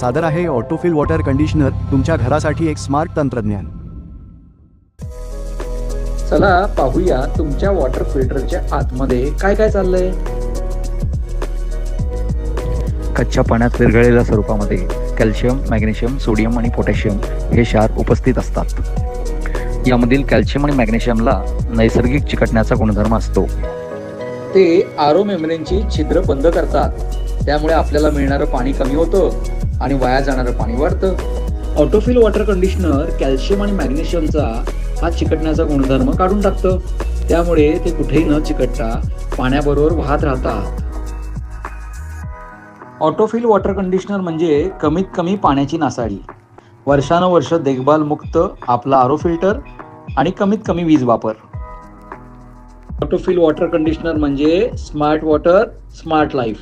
सादर आहे autofill water conditioner तुमच्या घरासाठी एक स्मार्ट तंत्रज्ञान. चला पाहूया तुमच्या वॉटर फिल्टरच्या आतमध्ये काय काय चाललंय. कच्च्या पाण्यात विरघळलेल्या स्वरूपामध्ये कॅल्शियम मॅग्नेशियम सोडियम आणि पोटॅशियम हे क्षार उपस्थित असतात. यामधील कॅल्शियम आणि मॅग्नेशियमला नैसर्गिक चिकटण्याचा गुणधर्म असतो. ते आरो मेम्ब्रेनची छिद्र बंद करतात. त्यामुळे आपल्याला मिळणारं पाणी कमी होतं. आणि वाया जाणारं पाणी वाढतं. ऑटोफिल वॉटर कंडिशनर कॅल्शियम आणि मॅग्नेशियमचा हा चिकटण्याचा गुणधर्म काढून टाकतं. त्यामुळे ते कुठेही न चिकटता पाण्याबरोबर वाहत राहतात. ऑटोफिल वॉटर कंडिशनर म्हणजे कमीत कमी पाण्याची नासाडी. वर्षानुवर्ष देखभाल मुक्त आपला आरो फिल्टर आणि कमीत कमी वीज वापर. ऑटोफिल वॉटर कंडिशनर म्हणजे स्मार्ट वॉटर स्मार्ट लाईफ